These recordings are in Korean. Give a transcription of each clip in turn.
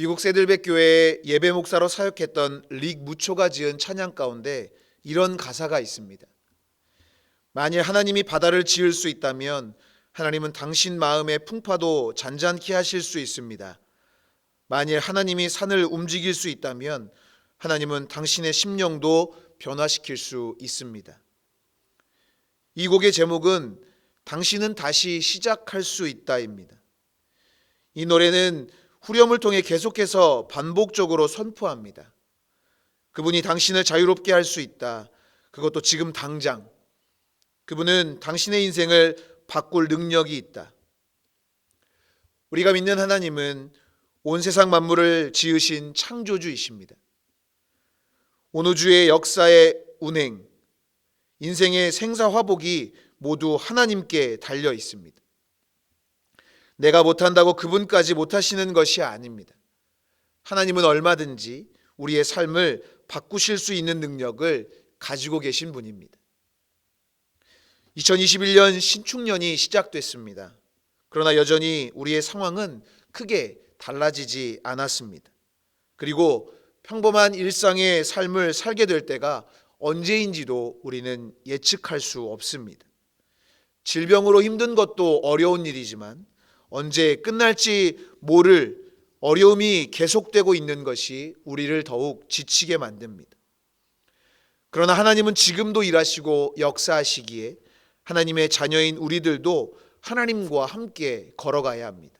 미국 세들백 교회의 예배 목사로 사역했던 릭 무초가 지은 찬양 가운데 이런 가사가 있습니다. 만일 하나님이 바다를 지을 수 있다면 하나님은 당신 마음의 풍파도 잔잔케 하실 수 있습니다. 만일 하나님이 산을 움직일 수 있다면 하나님은 당신의 심령도 변화시킬 수 있습니다. 이 곡의 제목은 당신은 다시 시작할 수 있다입니다. 이 노래는 후렴을 통해 계속해서 반복적으로 선포합니다. 그분이 당신을 자유롭게 할 수 있다. 그것도 지금 당장. 그분은 당신의 인생을 바꿀 능력이 있다. 우리가 믿는 하나님은 온 세상 만물을 지으신 창조주이십니다. 온 우주의 역사의 운행, 인생의 생사화복이 모두 하나님께 달려 있습니다. 내가 못한다고 그분까지 못하시는 것이 아닙니다. 하나님은 얼마든지 우리의 삶을 바꾸실 수 있는 능력을 가지고 계신 분입니다. 2021년 신축년이 시작됐습니다. 그러나 여전히 우리의 상황은 크게 달라지지 않았습니다. 그리고 평범한 일상의 삶을 살게 될 때가 언제인지도 우리는 예측할 수 없습니다. 질병으로 힘든 것도 어려운 일이지만 언제 끝날지 모를 어려움이 계속되고 있는 것이 우리를 더욱 지치게 만듭니다. 그러나 하나님은 지금도 일하시고 역사하시기에 하나님의 자녀인 우리들도 하나님과 함께 걸어가야 합니다.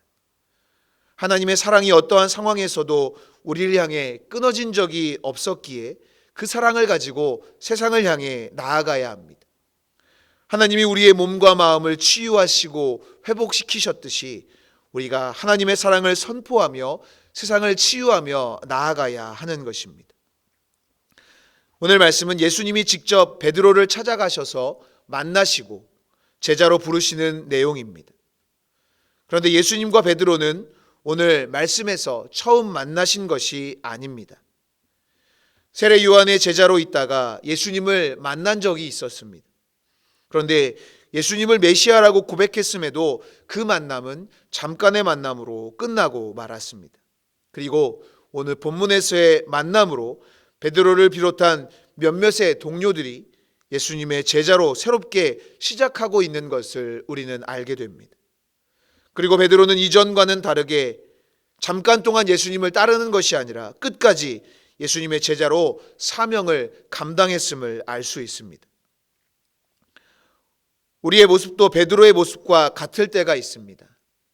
하나님의 사랑이 어떠한 상황에서도 우리를 향해 끊어진 적이 없었기에 그 사랑을 가지고 세상을 향해 나아가야 합니다. 하나님이 우리의 몸과 마음을 치유하시고 회복시키셨듯이 우리가 하나님의 사랑을 선포하며 세상을 치유하며 나아가야 하는 것입니다. 오늘 말씀은 예수님이 직접 베드로를 찾아가셔서 만나시고 제자로 부르시는 내용입니다. 그런데 예수님과 베드로는 오늘 말씀에서 처음 만나신 것이 아닙니다. 세례 요한의 제자로 있다가 예수님을 만난 적이 있었습니다. 그런데 예수님을 메시아라고 고백했음에도 그 만남은 잠깐의 만남으로 끝나고 말았습니다. 그리고 오늘 본문에서의 만남으로 베드로를 비롯한 몇몇의 동료들이 예수님의 제자로 새롭게 시작하고 있는 것을 우리는 알게 됩니다. 그리고 베드로는 이전과는 다르게 잠깐 동안 예수님을 따르는 것이 아니라 끝까지 예수님의 제자로 사명을 감당했음을 알 수 있습니다. 우리의 모습도 베드로의 모습과 같을 때가 있습니다.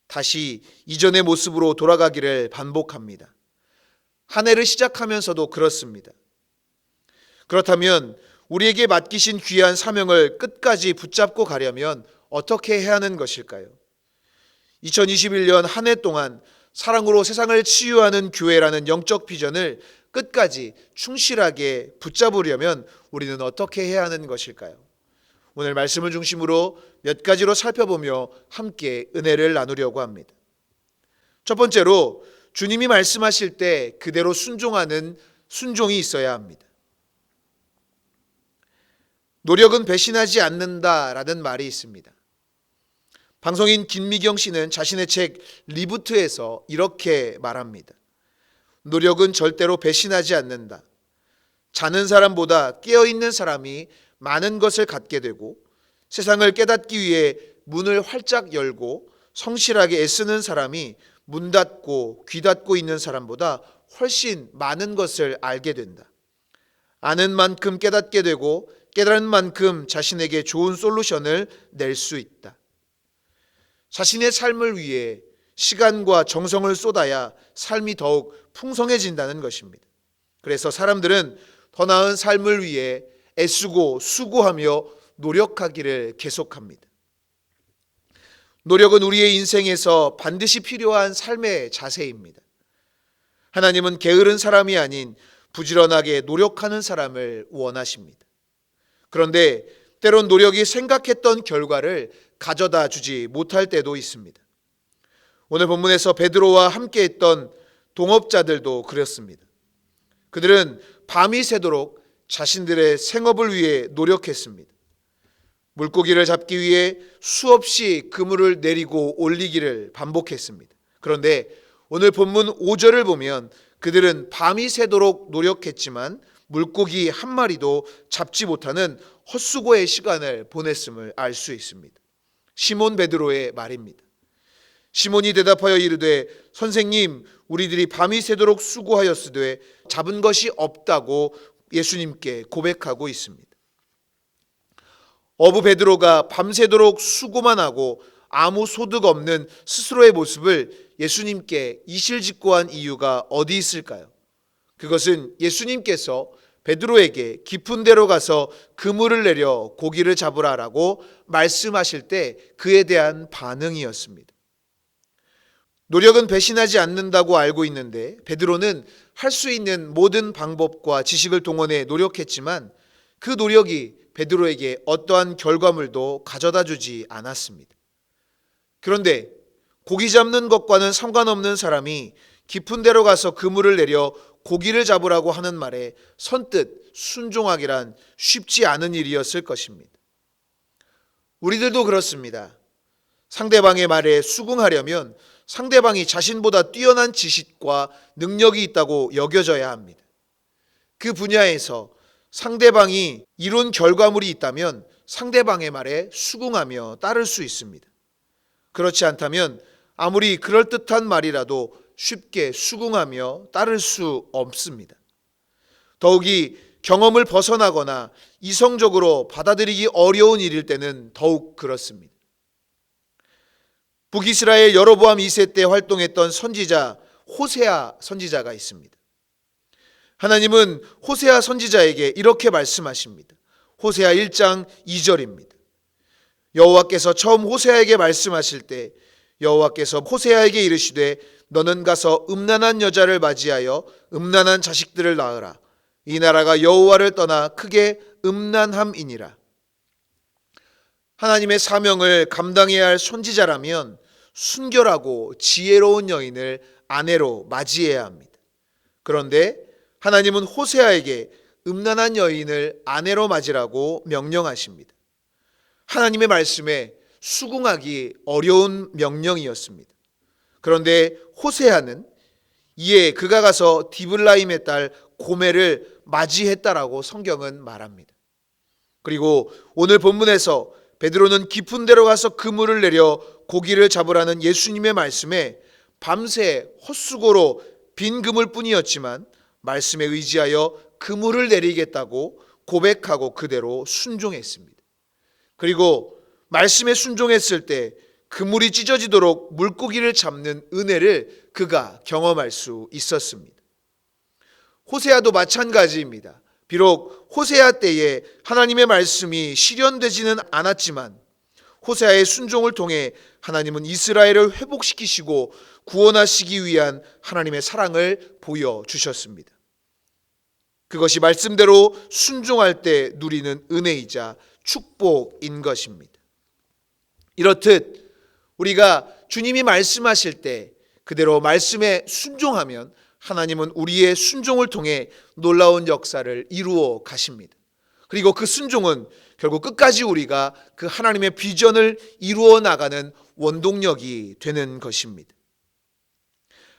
다시 이전의 모습으로 돌아가기를 반복합니다. 한 해를 시작하면서도 그렇습니다. 그렇다면 우리에게 맡기신 귀한 사명을 끝까지 붙잡고 가려면 어떻게 해야 하는 것일까요? 2021년 한 해 동안 사랑으로 세상을 치유하는 교회라는 영적 비전을 끝까지 충실하게 붙잡으려면 우리는 어떻게 해야 하는 것일까요? 오늘 말씀을 중심으로 몇 가지로 살펴보며 함께 은혜를 나누려고 합니다. 첫 번째로 주님이 말씀하실 때 그대로 순종하는 순종이 있어야 합니다. 노력은 배신하지 않는다라는 말이 있습니다. 방송인 김미경 씨는 자신의 책 리부트에서 이렇게 말합니다. 노력은 절대로 배신하지 않는다. 자는 사람보다 깨어 있는 사람이 많은 것을 갖게 되고 세상을 깨닫기 위해 문을 활짝 열고 성실하게 애쓰는 사람이 문 닫고 귀 닫고 있는 사람보다 훨씬 많은 것을 알게 된다. 아는 만큼 깨닫게 되고 깨달은 만큼 자신에게 좋은 솔루션을 낼 수 있다. 자신의 삶을 위해 시간과 정성을 쏟아야 삶이 더욱 풍성해진다는 것입니다. 그래서 사람들은 더 나은 삶을 위해 애쓰고 수고하며 노력하기를 계속합니다. 노력은 우리의 인생에서 반드시 필요한 삶의 자세입니다. 하나님은 게으른 사람이 아닌 부지런하게 노력하는 사람을 원하십니다. 그런데 때론 노력이 생각했던 결과를 가져다 주지 못할 때도 있습니다. 오늘 본문에서 베드로와 함께 했던 동업자들도 그랬습니다. 그들은 밤이 새도록 자신들의 생업을 위해 노력했습니다. 물고기를 잡기 위해 수없이 그물을 내리고 올리기를 반복했습니다. 그런데 오늘 본문 5절을 보면 그들은 밤이 새도록 노력했지만 물고기 한 마리도 잡지 못하는 헛수고의 시간을 보냈음을 알 수 있습니다. 시몬 베드로의 말입니다. 시몬이 대답하여 이르되 선생님 우리들이 밤이 새도록 수고하였으되 잡은 것이 없다고 예수님께 고백하고 있습니다. 어부 베드로가 밤새도록 수고만 하고 아무 소득 없는 스스로의 모습을 예수님께 이실직고한 이유가 어디 있을까요? 그것은 예수님께서 베드로에게 깊은 데로 가서 그물을 내려 고기를 잡으라라고 말씀하실 때 그에 대한 반응이었습니다. 노력은 배신하지 않는다고 알고 있는데 베드로는 할 수 있는 모든 방법과 지식을 동원해 노력했지만 그 노력이 베드로에게 어떠한 결과물도 가져다 주지 않았습니다. 그런데 고기 잡는 것과는 상관없는 사람이 깊은 데로 가서 그물을 내려 고기를 잡으라고 하는 말에 선뜻 순종하기란 쉽지 않은 일이었을 것입니다. 우리들도 그렇습니다. 상대방의 말에 수긍하려면 상대방이 자신보다 뛰어난 지식과 능력이 있다고 여겨져야 합니다. 그 분야에서 상대방이 이룬 결과물이 있다면 상대방의 말에 수긍하며 따를 수 있습니다. 그렇지 않다면 아무리 그럴듯한 말이라도 쉽게 수긍하며 따를 수 없습니다. 더욱이 경험을 벗어나거나 이성적으로 받아들이기 어려운 일일 때는 더욱 그렇습니다. 북이스라엘 여로보암 2세 때 활동했던 선지자 호세아 선지자가 있습니다. 하나님은 호세아 선지자에게 이렇게 말씀하십니다. 호세아 1장 2절입니다. 여호와께서 처음 호세아에게 말씀하실 때 여호와께서 호세아에게 이르시되 너는 가서 음란한 여자를 맞이하여 음란한 자식들을 낳으라. 이 나라가 여호와를 떠나 크게 음란함이니라. 하나님의 사명을 감당해야 할 선지자라면 순결하고 지혜로운 여인을 아내로 맞이해야 합니다. 그런데 하나님은 호세아에게 음란한 여인을 아내로 맞이라고 명령하십니다. 하나님의 말씀에 수긍하기 어려운 명령이었습니다. 그런데 호세아는 이에 그가 가서 디블라임의 딸 고멜을 맞이했다라고 성경은 말합니다. 그리고 오늘 본문에서 베드로는 깊은 데로 가서 그물을 내려 고기를 잡으라는 예수님의 말씀에 밤새 헛수고로 빈 그물 뿐이었지만 말씀에 의지하여 그물을 내리겠다고 고백하고 그대로 순종했습니다. 그리고 말씀에 순종했을 때 그물이 찢어지도록 물고기를 잡는 은혜를 그가 경험할 수 있었습니다. 호세아도 마찬가지입니다. 비록 호세아 때에 하나님의 말씀이 실현되지는 않았지만 호세아의 순종을 통해 하나님은 이스라엘을 회복시키시고 구원하시기 위한 하나님의 사랑을 보여 주셨습니다. 그것이 말씀대로 순종할 때 누리는 은혜이자 축복인 것입니다. 이렇듯 우리가 주님이 말씀하실 때 그대로 말씀에 순종하면 하나님은 우리의 순종을 통해 놀라운 역사를 이루어 가십니다. 그리고 그 순종은 결국 끝까지 우리가 그 하나님의 비전을 이루어 나가는 원동력이 되는 것입니다.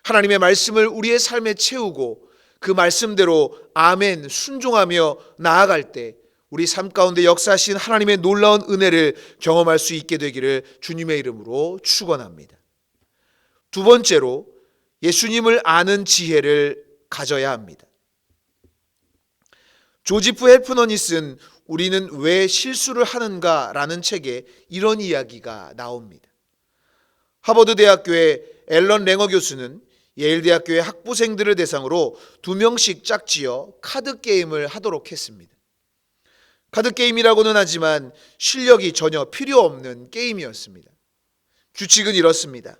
하나님의 말씀을 우리의 삶에 채우고 그 말씀대로 아멘 순종하며 나아갈 때 우리 삶 가운데 역사하신 하나님의 놀라운 은혜를 경험할 수 있게 되기를 주님의 이름으로 축원합니다. 두 번째로 예수님을 아는 지혜를 가져야 합니다. 조지프 쓴 우리는 왜 실수를 하는가라는 책에 이런 이야기가 나옵니다. 하버드 대학교의 앨런 랭어 교수는 예일 대학교의 학부생들을 대상으로 두 명씩 짝지어 카드 게임을 하도록 했습니다. 카드 게임이라고는 하지만 실력이 전혀 필요 없는 게임이었습니다. 규칙은 이렇습니다.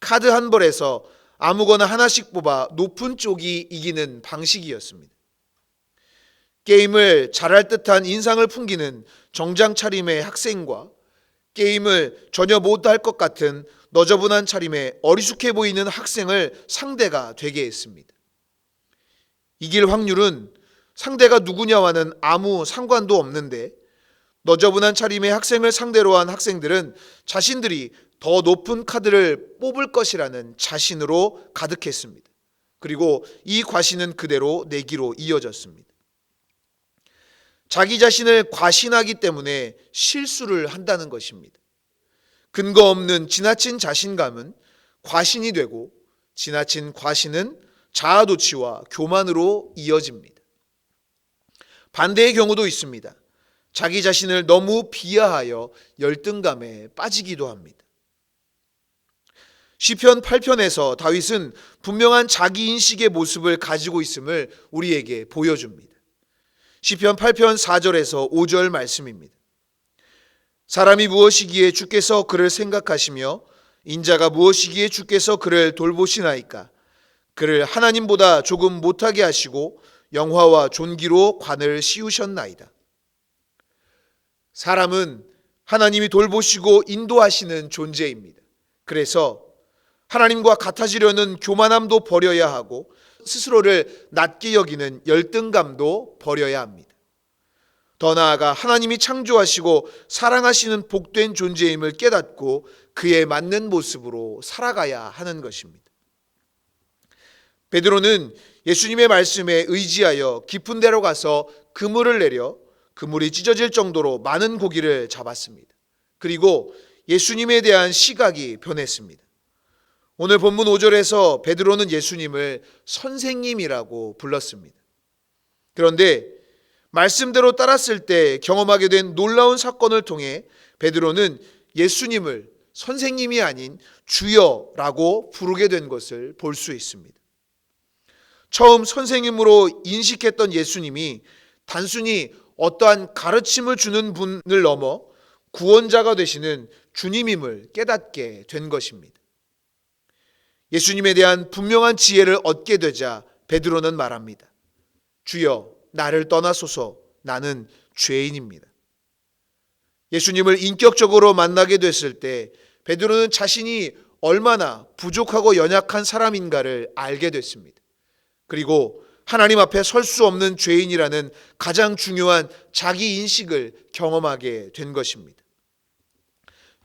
카드 한 벌에서 아무거나 하나씩 뽑아 높은 쪽이 이기는 방식이었습니다. 게임을 잘할 듯한 인상을 풍기는 정장 차림의 학생과 게임을 전혀 못할 것 같은 너저분한 차림의 어리숙해 보이는 학생을 상대가 되게 했습니다. 이길 확률은 상대가 누구냐와는 아무 상관도 없는데 너저분한 차림의 학생을 상대로 한 학생들은 자신들이 더 높은 카드를 뽑을 것이라는 자신으로 가득했습니다. 그리고 이 과신은 그대로 내기로 이어졌습니다. 자기 자신을 과신하기 때문에 실수를 한다는 것입니다. 근거 없는 지나친 자신감은 과신이 되고 지나친 과신은 자아도취와 교만으로 이어집니다. 반대의 경우도 있습니다. 자기 자신을 너무 비하하여 열등감에 빠지기도 합니다. 시편 8편에서 다윗은 분명한 자기 인식의 모습을 가지고 있음을 우리에게 보여줍니다. 시편 8편 4절에서 5절 말씀입니다. 사람이 무엇이기에 주께서 그를 생각하시며 인자가 무엇이기에 주께서 그를 돌보시나이까 그를 하나님보다 조금 못하게 하시고 영화와 존귀로 관을 씌우셨나이다. 사람은 하나님이 돌보시고 인도하시는 존재입니다. 그래서 하나님과 같아지려는 교만함도 버려야 하고 스스로를 낮게 여기는 열등감도 버려야 합니다. 더 나아가 하나님이 창조하시고 사랑하시는 복된 존재임을 깨닫고 그에 맞는 모습으로 살아가야 하는 것입니다. 베드로는 예수님의 말씀에 의지하여 깊은 데로 가서 그물을 내려 그물이 찢어질 정도로 많은 고기를 잡았습니다. 그리고 예수님에 대한 시각이 변했습니다. 오늘 본문 5절에서 베드로는 예수님을 선생님이라고 불렀습니다. 그런데 말씀대로 따랐을 때 경험하게 된 놀라운 사건을 통해 베드로는 예수님을 선생님이 아닌 주여라고 부르게 된 것을 볼 수 있습니다. 처음 선생님으로 인식했던 예수님이 단순히 어떠한 가르침을 주는 분을 넘어 구원자가 되시는 주님임을 깨닫게 된 것입니다. 예수님에 대한 분명한 지혜를 얻게 되자 베드로는 말합니다. 주여 나를 떠나소서 나는 죄인입니다. 예수님을 인격적으로 만나게 됐을 때 베드로는 자신이 얼마나 부족하고 연약한 사람인가를 알게 됐습니다. 그리고 하나님 앞에 설 수 없는 죄인이라는 가장 중요한 자기 인식을 경험하게 된 것입니다.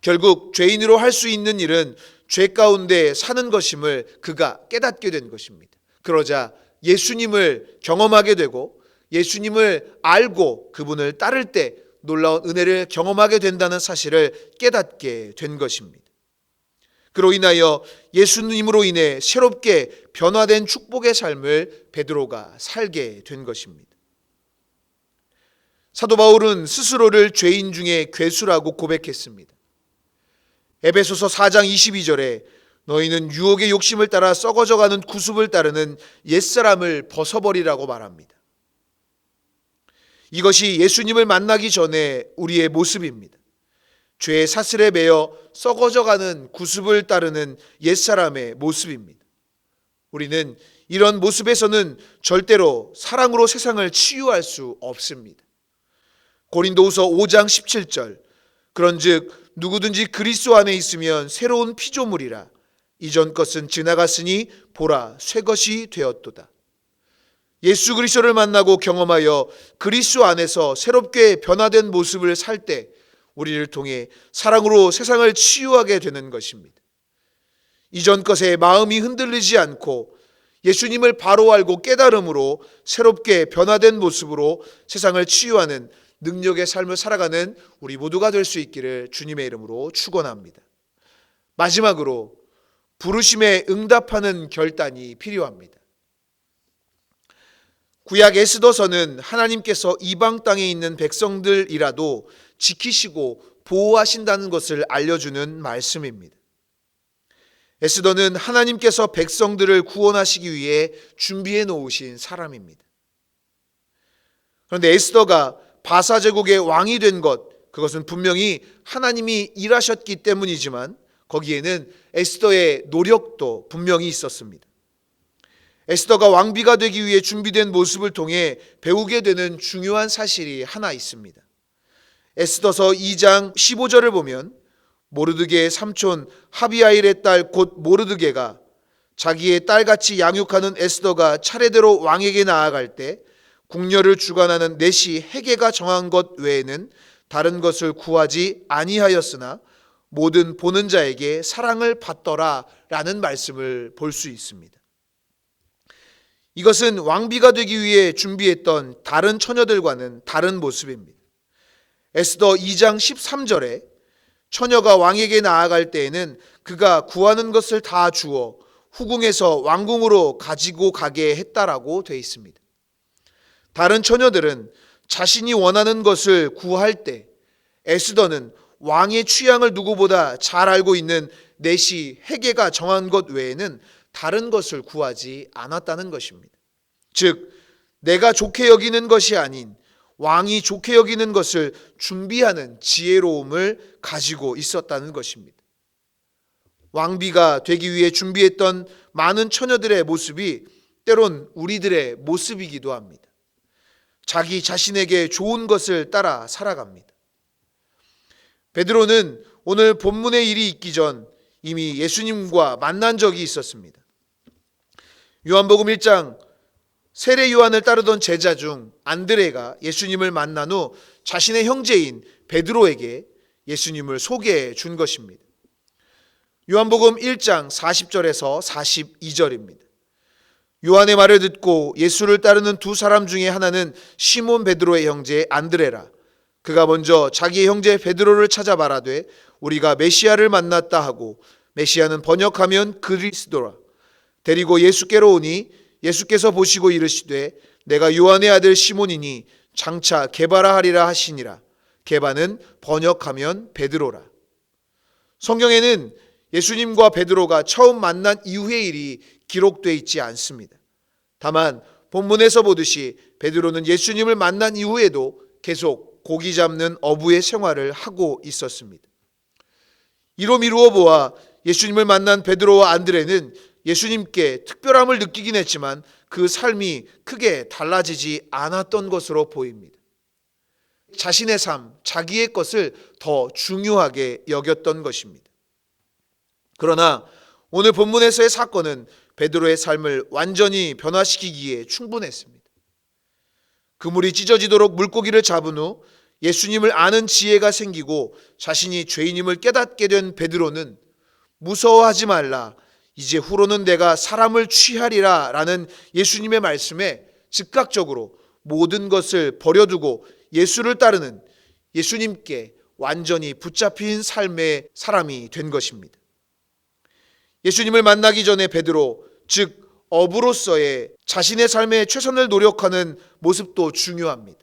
결국 죄인으로 할 수 있는 일은 죄 가운데 사는 것임을 그가 깨닫게 된 것입니다. 그러자 예수님을 경험하게 되고 예수님을 알고 그분을 따를 때 놀라운 은혜를 경험하게 된다는 사실을 깨닫게 된 것입니다. 그로 인하여 예수님으로 인해 새롭게 변화된 축복의 삶을 베드로가 살게 된 것입니다. 사도 바울은 스스로를 죄인 중에 괴수라고 고백했습니다. 에베소서 4장 22절에 너희는 유혹의 욕심을 따라 썩어져가는 구습을 따르는 옛사람을 벗어버리라고 말합니다. 이것이 예수님을 만나기 전에 우리의 모습입니다. 죄의 사슬에 매여 썩어져가는 구습을 따르는 옛사람의 모습입니다. 우리는 이런 모습에서는 절대로 사랑으로 세상을 치유할 수 없습니다. 고린도후서 5장 17절 그런즉 누구든지 그리스도 안에 있으면 새로운 피조물이라 이전 것은 지나갔으니 보라 새 것이 되었도다. 예수 그리스도를 만나고 경험하여 그리스도 안에서 새롭게 변화된 모습을 살 때 우리를 통해 사랑으로 세상을 치유하게 되는 것입니다. 이전 것에 마음이 흔들리지 않고 예수님을 바로 알고 깨달음으로 새롭게 변화된 모습으로 세상을 치유하는 능력의 삶을 살아가는 우리 모두가 될 수 있기를 주님의 이름으로 축원합니다. 마지막으로 부르심에 응답하는 결단이 필요합니다. 구약 에스더서는 하나님께서 이방 땅에 있는 백성들이라도 지키시고 보호하신다는 것을 알려주는 말씀입니다. 에스더는 하나님께서 백성들을 구원하시기 위해 준비해 놓으신 사람입니다. 그런데 에스더가 바사 제국의 왕이 된 것, 그것은 분명히 하나님이 일하셨기 때문이지만 거기에는 에스더의 노력도 분명히 있었습니다. 에스더가 왕비가 되기 위해 준비된 모습을 통해 배우게 되는 중요한 사실이 하나 있습니다. 에스더서 2장 15절을 보면 모르드게의 삼촌 하비아일의 딸 곧 모르드게가 자기의 딸같이 양육하는 에스더가 차례대로 왕에게 나아갈 때 궁녀를 주관하는 넷이 해계가 정한 것 외에는 다른 것을 구하지 아니하였으나 모든 보는 자에게 사랑을 받더라 라는 말씀을 볼 수 있습니다. 이것은 왕비가 되기 위해 준비했던 다른 처녀들과는 다른 모습입니다. 에스더 2장 13절에 처녀가 왕에게 나아갈 때에는 그가 구하는 것을 다 주어 후궁에서 왕궁으로 가지고 가게 했다라고 되어 있습니다. 다른 처녀들은 자신이 원하는 것을 구할 때 에스더는 왕의 취향을 누구보다 잘 알고 있는 넷이 해계가 정한 것 외에는 다른 것을 구하지 않았다는 것입니다. 즉, 내가 좋게 여기는 것이 아닌 왕이 좋게 여기는 것을 준비하는 지혜로움을 가지고 있었다는 것입니다. 왕비가 되기 위해 준비했던 많은 처녀들의 모습이 때론 우리들의 모습이기도 합니다. 자기 자신에게 좋은 것을 따라 살아갑니다. 베드로는 오늘 본문의 일이 있기 전 이미 예수님과 만난 적이 있었습니다. 요한복음 1장 세례 요한을 따르던 제자 중 안드레가 예수님을 만난 후 자신의 형제인 베드로에게 예수님을 소개해 준 것입니다. 요한복음 1장 40절에서 42절입니다. 요한의 말을 듣고 예수를 따르는 두 사람 중에 하나는 시몬 베드로의 형제 안드레라. 그가 먼저 자기의 형제 베드로를 찾아 말하되 우리가 메시아를 만났다 하고 메시아는 번역하면 그리스도라. 데리고 예수께로 오니 예수께서 보시고 이르시되 내가 요한의 아들 시몬이니 장차 개바라 하리라 하시니라. 개바는 번역하면 베드로라. 성경에는 예수님과 베드로가 처음 만난 이후의 일이 기록되어 있지 않습니다. 다만 본문에서 보듯이 베드로는 예수님을 만난 이후에도 계속 고기 잡는 어부의 생활을 하고 있었습니다. 이로 미루어 보아 예수님을 만난 베드로와 안드레는 예수님께 특별함을 느끼긴 했지만 그 삶이 크게 달라지지 않았던 것으로 보입니다. 자신의 삶, 자기의 것을 더 중요하게 여겼던 것입니다. 그러나 오늘 본문에서의 사건은 베드로의 삶을 완전히 변화시키기에 충분했습니다. 그물이 찢어지도록 물고기를 잡은 후 예수님을 아는 지혜가 생기고 자신이 죄인임을 깨닫게 된 베드로는 무서워하지 말라. 이제 후로는 내가 사람을 취하리라 라는 예수님의 말씀에 즉각적으로 모든 것을 버려두고 예수를 따르는 예수님께 완전히 붙잡힌 삶의 사람이 된 것입니다. 예수님을 만나기 전에 베드로, 즉 어부로서의 자신의 삶에 최선을 노력하는 모습도 중요합니다.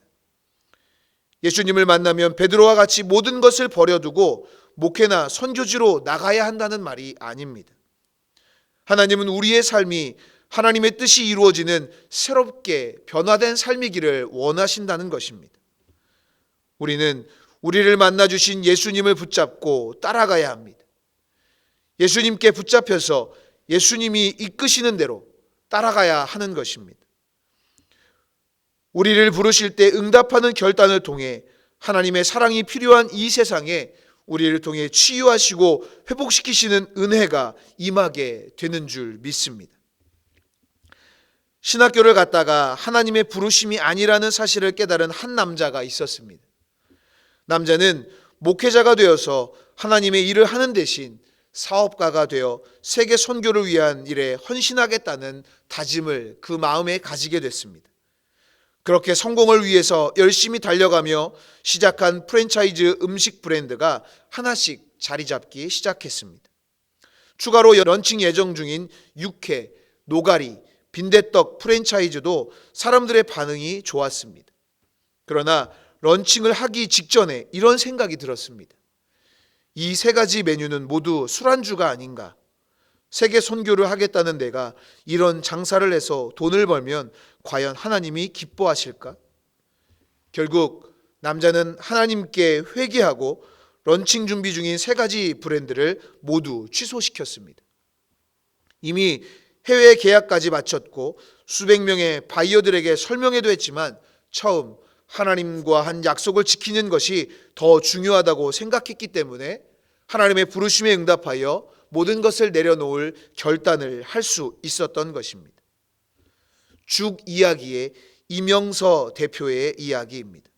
예수님을 만나면 베드로와 같이 모든 것을 버려두고 목회나 선교지로 나가야 한다는 말이 아닙니다. 하나님은 우리의 삶이 하나님의 뜻이 이루어지는 새롭게 변화된 삶이기를 원하신다는 것입니다. 우리는 우리를 만나 주신 예수님을 붙잡고 따라가야 합니다. 예수님께 붙잡혀서 예수님이 이끄시는 대로 따라가야 하는 것입니다. 우리를 부르실 때 응답하는 결단을 통해 하나님의 사랑이 필요한 이 세상에 우리를 통해 치유하시고 회복시키시는 은혜가 임하게 되는 줄 믿습니다. 신학교를 갔다가 하나님의 부르심이 아니라는 사실을 깨달은 한 남자가 있었습니다. 남자는 목회자가 되어서 하나님의 일을 하는 대신 사업가가 되어 세계 선교를 위한 일에 헌신하겠다는 다짐을 그 마음에 가지게 됐습니다. 그렇게 성공을 위해서 열심히 달려가며 시작한 프랜차이즈 음식 브랜드가 하나씩 자리 잡기 시작했습니다. 추가로 런칭 예정 중인 육회, 노가리, 빈대떡 프랜차이즈도 사람들의 반응이 좋았습니다. 그러나 런칭을 하기 직전에 이런 생각이 들었습니다. 이 세 가지 메뉴는 모두 술안주가 아닌가? 세계 선교를 하겠다는 내가 이런 장사를 해서 돈을 벌면 과연 하나님이 기뻐하실까? 결국 남자는 하나님께 회개하고 런칭 준비 중인 세 가지 브랜드를 모두 취소시켰습니다. 이미 해외 계약까지 마쳤고 수백 명의 바이어들에게 설명해도 했지만 처음 하나님과 한 약속을 지키는 것이 더 중요하다고 생각했기 때문에 하나님의 부르심에 응답하여 모든 것을 내려놓을 결단을 할 수 있었던 것입니다. 죽 이야기의 이명서 대표의 이야기입니다.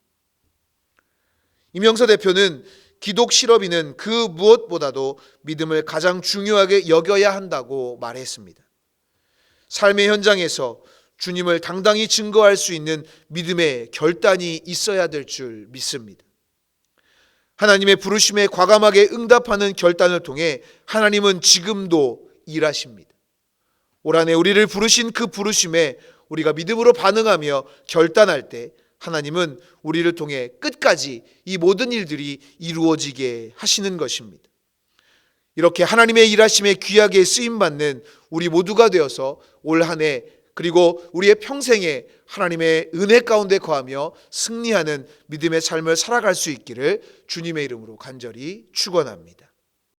이명서 대표는 기독 실업인은 그 무엇보다도 믿음을 가장 중요하게 여겨야 한다고 말했습니다. 삶의 현장에서 주님을 당당히 증거할 수 있는 믿음의 결단이 있어야 될 줄 믿습니다. 하나님의 부르심에 과감하게 응답하는 결단을 통해 하나님은 지금도 일하십니다. 올 한해 우리를 부르신 그 부르심에 우리가 믿음으로 반응하며 결단할 때 하나님은 우리를 통해 끝까지 이 모든 일들이 이루어지게 하시는 것입니다. 이렇게 하나님의 일하심에 귀하게 쓰임 받는 우리 모두가 되어서 올 한 해 그리고 우리의 평생에 하나님의 은혜 가운데 거하며 승리하는 믿음의 삶을 살아갈 수 있기를 주님의 이름으로 간절히 축원합니다.